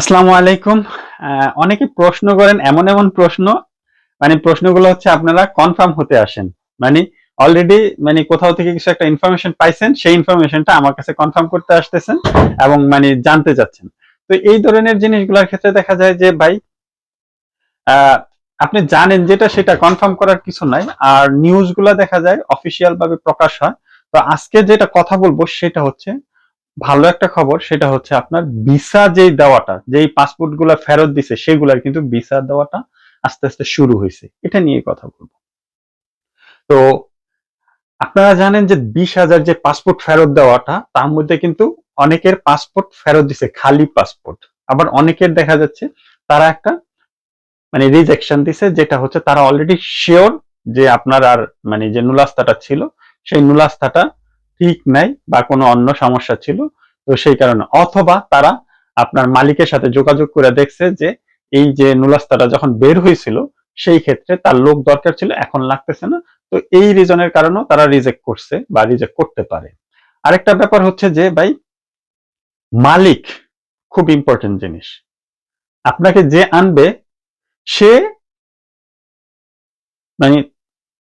আসসালামু আলাইকুম। অনেকে প্রশ্ন করেন এমন এমন প্রশ্ন মানে প্রশ্নগুলো হচ্ছে আপনারা কনফার্ম হতে আসেন। মানে অলরেডি মানে কোথাও থেকে কিছু একটা ইনফরমেশন পাইছেন, সেই ইনফরমেশনটা আমার কাছে কনফার্ম করতে আসতেছেন এবং মানে জানতে চাচ্ছেন তো এই ধরনের জিনিসগুলোর ক্ষেত্রে দেখা যায় যে, ভাই আপনি জানেন যেটা সেটা কনফার্ম করার কিছু নাই, আর নিউজগুলো দেখা যায় অফিসিয়াল ভাবে প্রকাশ হয়। তো আজকে যেটা কথা বলব সেটা হচ্ছে ভালো একটা খবর, সেটা হচ্ছে আপনার ভিসা যেই দেওয়াটা, যেই পাসপোর্টগুলা ফেরত দিছে, সেগুলার কিন্তু ভিসা দেওয়াটা আস্তে আস্তে শুরু হয়েছে। এটা নিয়ে কথা বলব। তো আপনারা জানেন যে বিশ হাজার যে পাসপোর্ট ফেরত দেওয়াটা, তার মধ্যে কিন্তু অনেকের পাসপোর্ট ফেরত দিছে, খালি পাসপোর্ট আবার অনেকের দেখা যাচ্ছে, তারা একটা মানে রিজেকশন দিছে, যেটা হচ্ছে তারা অলরেডি শিওর যে আপনার আর মানে যে নুলাস্তাটা ছিল, সেই নুলাস্তাটা ঠিক নাই বা কোনো অন্য সমস্যা ছিল, তো সেই কারণে। অথবা তারা আপনার মালিকের সাথে যোগাযোগ করে দেখছে যে এই যে নুলাস্তাটা যখন বের হয়েছিল, সেই ক্ষেত্রে তার লোক দরকার ছিল, এখন লাগতেছে না। তো এই রিজনের কারণেও তারা রিজেক্ট করছে বা রিজেক্ট করতে পারে। আরেকটা ব্যাপার হচ্ছে যে ভাই, মালিক খুব ইম্পর্টেন্ট জিনিস। আপনাকে যে আনবে, সে মানে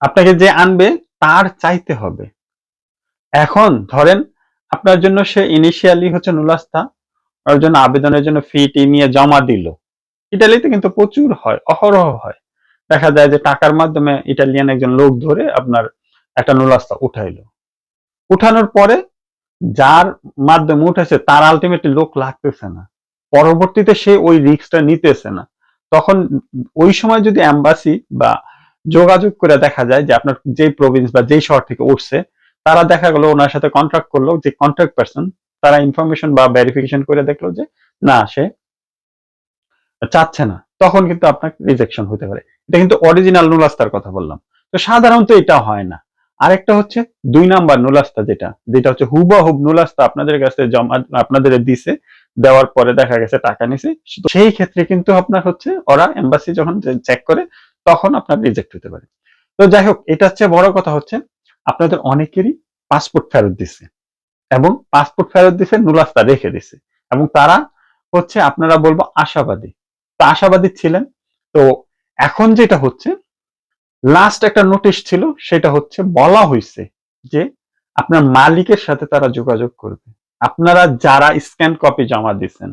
আপনাকে যে আনবে, তার চাইতে হবে। এখন ধরেন আপনার জন্য সে ইনিশিয়ালি হচ্ছে নুলাস্তা, ওর জন্য আবেদনের জন্য ফি টি নিয়ে জমা দিল। ইটালিতে কিন্তু প্রচুর হয়, অহরহ হয়। দেখা যায় যে টাকার মাধ্যমে ইটালিয়ান একজন লোক ধরে আপনার একটা নুলাস্তা উঠাইলো। উঠানোর পরে যার মাধ্যমে উঠেছে তার আলটিমেটলি লোক লাগতেছে না। পরবর্তীতে সে ওই রিস্কটা নিতেছে না। তখন ওই সময় যদি অ্যাম্বাসি বা যোগাযোগ করে দেখা যায় যে আপনার যেই প্রভিন্স বা যেই শহর থেকে উঠছে তারা দেখা গেলো ওনার সাথে কন্ট্রাক্ট করল যে কন্ট্রাক্ট পার্সন তারা ইনফরমেশন বা ভেরিফিকেশন করে দেখল যে না, সে চাচ্ছে না। তখন কিন্তু আপনার রিজেকশন হতে পারে। এটা কিন্তু অরিজিনাল নুলাস্তার কথা বললাম। তো সাধারণত এটা হয় না। আরেকটা হচ্ছে দুই নাম্বার নুলাস্তা যেটা যেটা হচ্ছে হুবহুব নুলাস্তা আপনাদের কাছে জমা, আপনাদের দিছে, দেওয়ার পরে দেখা গেছে টাকা নিছে। সেই ক্ষেত্রে কিন্তু আপনার হচ্ছে ওরা এম্বাসি যখন চেক করে, তখন আপনার রিজেক্ট হতে পারে। তো যাই হোক, এটা হচ্ছে বড় কথা হচ্ছে আপনাদের অনেকেরই পাসপোর্ট ফেরত দিছে এবং পাসপোর্ট ফেরত দিছে, নুলাস্তা রেখে দিছে এবং তারা হচ্ছে আপনারা বলব আশাবাদী। তো আশাবাদী ছিলেন। তো এখন যেটা হচ্ছে লাস্ট একটা নোটিশ ছিল, সেটা হচ্ছে বলা হয়েছে যে আপনার মালিকের সাথে তারা যোগাযোগ করবে। আপনারা যারা স্ক্যান কপি জমা দিচ্ছেন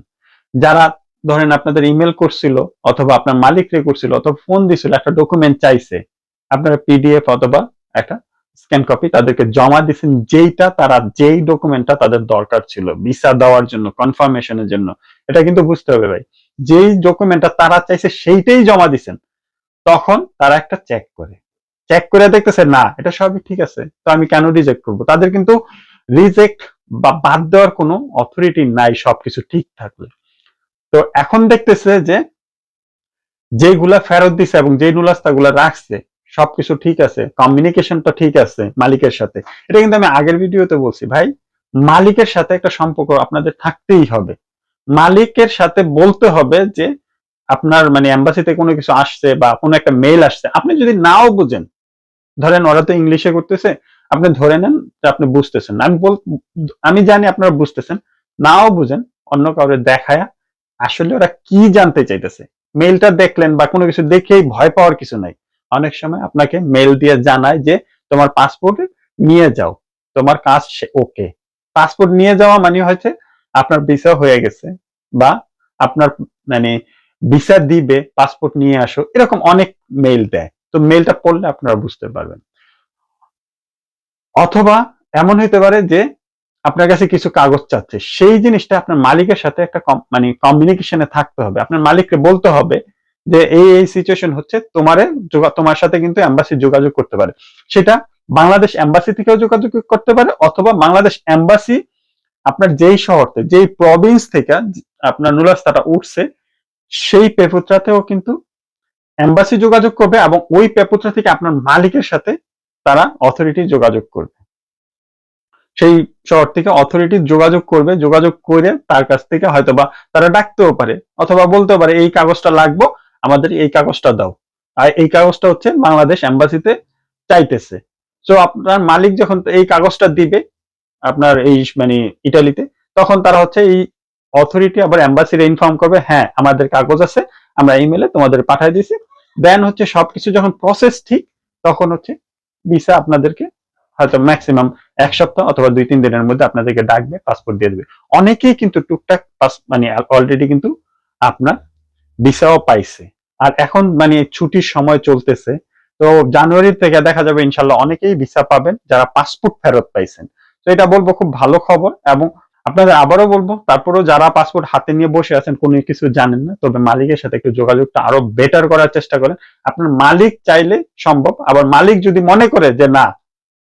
যারা ধরেন আপনাদের ইমেল করছিল অথবা আপনার মালিক রে করছিল অথবা ফোন দিছিল, একটা ডকুমেন্ট চাইছে, আপনারা পিডিএফ অথবা একটা স্ক্যান কপি তাদেরকে জমা দিচ্ছেন যেইটা, তারা যেই ডকুমেন্টটা তাদের দরকার ছিল। ভিসা দেওয়ার জন্য কনফার্মেশনের জন্য। এটা কিন্তু বুঝতে হবে ভাই। যেই ডকুমেন্টটা তারা চাইছে, সেইটাই জমা দিচ্ছেন তখন তারা একটা চেক করে। চেক করে দেখতেছে, না, এটা সবই ঠিক আছে। তো আমি কেন রিজেক্ট করব? তাদের কিন্তু রিজেক্ট বা বাদ দেওয়ার কোনো অথরিটি নাই, সবকিছু ঠিক থাকলে। তো এখন দেখতেছে যে যেগুলা ফেরত দিছে এবং যে নুলাস্তাগুলা রাখছে সবকিছু ঠিক আছে কমিউনিকেশনটা ঠিক আছে মালিকের সাথে। এটা কিন্তু আমি আগের ভিডিওতে বলছি, ভাই, মালিকের সাথে একটা সম্পর্ক আপনাদের থাকতেই হবে। মালিকের সাথে বলতে হবে যে আপনার মানে এম্বাসিতে কোনো কিছু আসছে বা কোনো একটা মেইল আসছে, আপনি যদি নাও বুঝেন, ধরেন ওরা তো ইংলিশে করতেছে, আপনি ধরে নেন যে আপনি বুঝতেছেন আমি বল, আমি জানি আপনারা বুঝতেছেন, নাও বুঝেন, অন্য কাউরে দেখায় আসলে ওরা কি জানতে চাইতেছে। মেইলটা দেখলেন বা কোনো কিছু দেখেই ভয় পাওয়ার কিছু নাই। অনেক সময় আপনাকে মেইল দিয়ে জানায় যে, তোমার পাসপোর্ট নিয়ে যাও। তোমার কাজ ওকে পাসপোর্ট নিয়ে যাওয়া মানে হচ্ছে আপনার ভিসা হয়ে গেছে বা আপনার মানে ভিসা দিবে পাসপোর্ট নিয়ে আসো, এরকম অনেক মেইল দেয়। তো মেইলটা পড়লে আপনারা বুঝতে পারবেন। অথবা এমন হইতে পারে যে, আপনার কাছে কিছু কাগজ চাচ্ছে, সেই জিনিসটা আপনার মালিকের সাথে একটা মানে কমিউনিকেশনে থাকতে হবে। আপনার মালিককে বলতে হবে যে এই এই সিচুয়েশন হচ্ছে, তোমারে তোমার সাথে কিন্তু এম্বাসি যোগাযোগ করতে পারে। সেটা বাংলাদেশ এম্বাসি থেকেও যোগাযোগ করতে পারে, অথবা বাংলাদেশ এম্বাসি আপনার যেই শহরতে, যেই প্রভিন্স থেকে আপনার নুলাস্তাটা উঠছে, সেই পেপুত্রাতেও কিন্তু এম্বাসি যোগাযোগ করবে এবং ওই পেপুত্রা থেকে আপনার মালিকের সাথে তারা অথরিটি যোগাযোগ করবে। সেই শহর থেকে অথরিটি যোগাযোগ করবে, যোগাযোগ করে তার কাছ থেকে হয়তোবা তারা ডাকতেও পারে, অথবা বলতেও পারে, এই কাগজটা লাগবো আমাদের এই কাগজটা দাও। আর এই কাগজটা হচ্ছে বাংলাদেশ এম্বাসিতে চাইতেছে। তো আপনার মালিক যখন এই কাগজটা দিবে, আপনার এই মানে ইটালিতে, তখন তারা হচ্ছে এই অথরিটি আবার এম্বাসিরে ইনফর্ম করবে হ্যাঁ আমাদের কাগজ আছে, আমরা ইমেলে তোমাদের পাঠিয়ে দিছি দেন হচ্ছে সবকিছু যখন প্রসেস ঠিক, তখন হচ্ছে ভিসা আপনাদেরকে হয়তো ম্যাক্সিমাম এক সপ্তাহ অথবা দুই, তিন দিনের মধ্যে আপনাদেরকে ডাকবে পাসপোর্ট দিয়ে দেবে। অনেকেই কিন্তু টুকটাক মানে অলরেডি কিন্তু আপনার ভিসাও পাইছে। আর এখন মানে ছুটির সময় চলতেছে। তো জানুয়ারি থেকে দেখা যাবে ইনশাল্লাহ অনেকেই ভিসা পাবেন যারা পাসপোর্ট ফেরত পাইছেন। তো এটা বলব খুব ভালো খবর এবং আপনাদের আবারও বলব, তারপরেও যারা পাসপোর্ট হাতে নিয়ে বসে আছেন কোনো কিছু জানেন না, তবে মালিকের সাথে একটু যোগাযোগটা আরও বেটার করার চেষ্টা করেন। আপনার মালিক চাইলে সম্ভব, আবার মালিক যদি মনে করে যে না,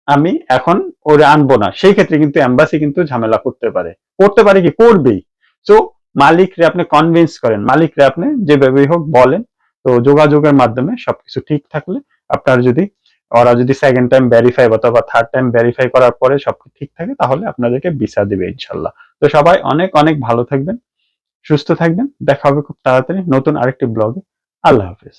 আমি এখন ওরে আনব না, সেই ক্ষেত্রে কিন্তু এম্বাসি কিন্তু ঝামেলা করতে পারে। করতে পারে কি? করবেই। তো মালিকরে আপনি কনভিন্স করেন, মালিকরে আপনি যেভাবেই হোক বলেন, তো যোগাযোগের মাধ্যমে সবকিছু ঠিক থাকলে আপনার যদি, ওরা যদি সেকেন্ড টাইম ভেরিফাই অথবা থার্ড টাইম ভেরিফাই করার পরে সবকিছু ঠিক থাকে, তাহলে আপনাদেরকে ভিসা দিবে ইনশাল্লাহ। তো সবাই অনেক অনেক ভালো থাকবেন, সুস্থ থাকবেন, দেখা হবে খুব তাড়াতাড়ি নতুন আরেকটি ব্লগে আল্লাহ হাফেজ।